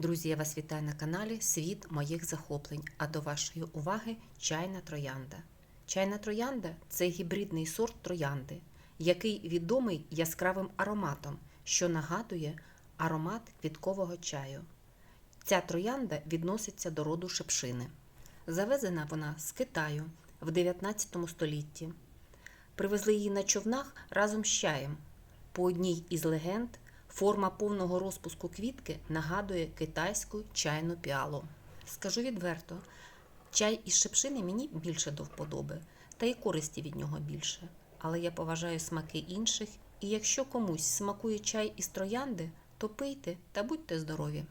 Друзі, я вас вітаю на каналі Світ моїх захоплень. А до вашої уваги чайна троянда. Чайна троянда це гібридний сорт троянди, який відомий яскравим ароматом, що нагадує аромат квіткового чаю. Ця троянда відноситься до роду шепшини. Завезена вона з Китаю в 19 столітті. Привезли її на човнах разом з чаєм. По одній із легенд, форма повного розпуску квітки нагадує китайську чайну піалу. Скажу відверто, чай із шепшини мені більше до вподоби, та й користі від нього більше. Але я поважаю смаки інших, і якщо комусь смакує чай із троянди, то пийте та будьте здорові.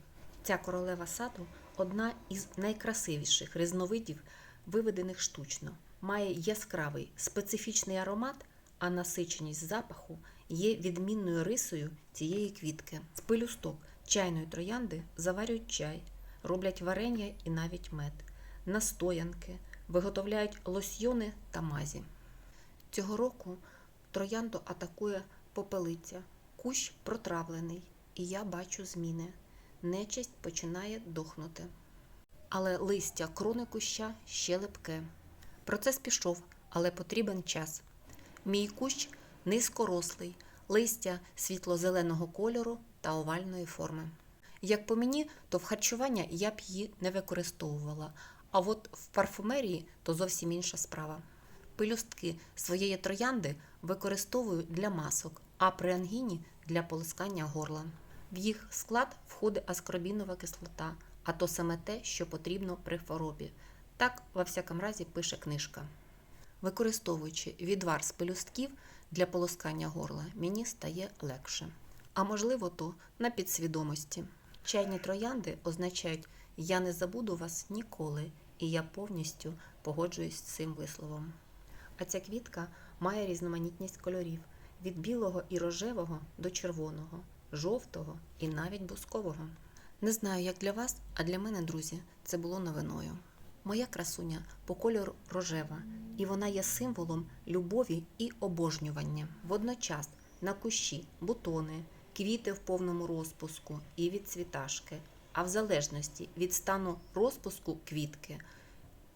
Ця королева саду одна із найкрасивіших різновидів, виведених штучно. Має яскравий специфічний аромат, а насиченість запаху є відмінною рисою цієї квітки. З пелюсток чайної троянди заварюють чай, роблять варення і навіть мед, настоянки, виготовляють лосьйони та мазі. Цього року троянду атакує попелиця, кущ протравлений, і я бачу зміни. Нечисть починає дохнути. Але листя крони куща ще липке. Процес пішов, але потрібен час. Мій кущ низькорослий, листя світло-зеленого кольору та овальної форми. Як по мені, то в харчування я б її не використовувала, а от в парфумерії то зовсім інша справа. Пелюстки своєї троянди використовую для масок, а при ангіні для полискання горла. В їх склад входить аскорбінова кислота, а то саме те, що потрібно при хворобі. Так, во всякому разі, пише книжка. Використовуючи відвар з пелюстків для полоскання горла, мені стає легше. А можливо, то на підсвідомості. Чайні троянди означають Я не забуду вас ніколи, і я повністю погоджуюсь з цим висловом. А ця квітка має різноманітність кольорів від білого і рожевого до червоного, жовтого і навіть бускового. Не знаю, як для вас, а для мене, друзі, це було новиною. Моя красуня по кольору рожева, і вона є символом любові і обожнювання. Водночас на кущі бутони, квіти в повному розпуску і відцвіташки, а в залежності від стану розпуску квітки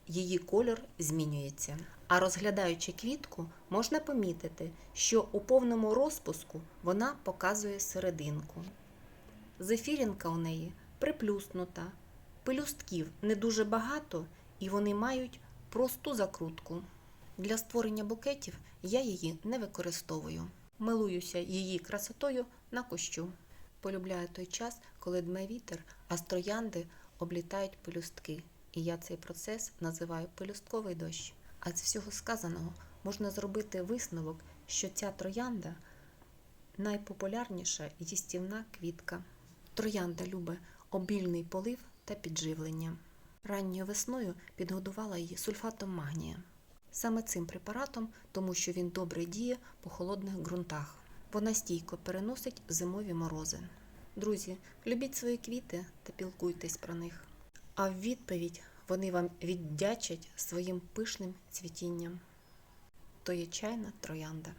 її кольор змінюється. А розглядаючи квітку, можна помітити, що у повному розпуску вона показує серединку. Зефірінка у неї приплюснута, пелюстків не дуже багато, і вони мають просту закрутку. Для створення букетів я її не використовую. Милуюся її красотою на кущу. Полюбляю той час, коли дме вітер, а з троянди облітають пелюстки. І я цей процес називаю пелюстковий дощ. А з всього сказаного можна зробити висновок, що ця троянда найпопулярніша їстівна квітка. Троянда любить обільний полив та підживлення. Ранньою весною підгодувала її сульфатом магнія. Саме цим препаратом, тому що він добре діє по холодних ґрунтах. Вона стійко переносить зимові морози. Друзі, любіть свої квіти та пілкуйтесь про них. А в відповідь вони вам віддячать своїм пишним цвітінням. То є чайна троянда.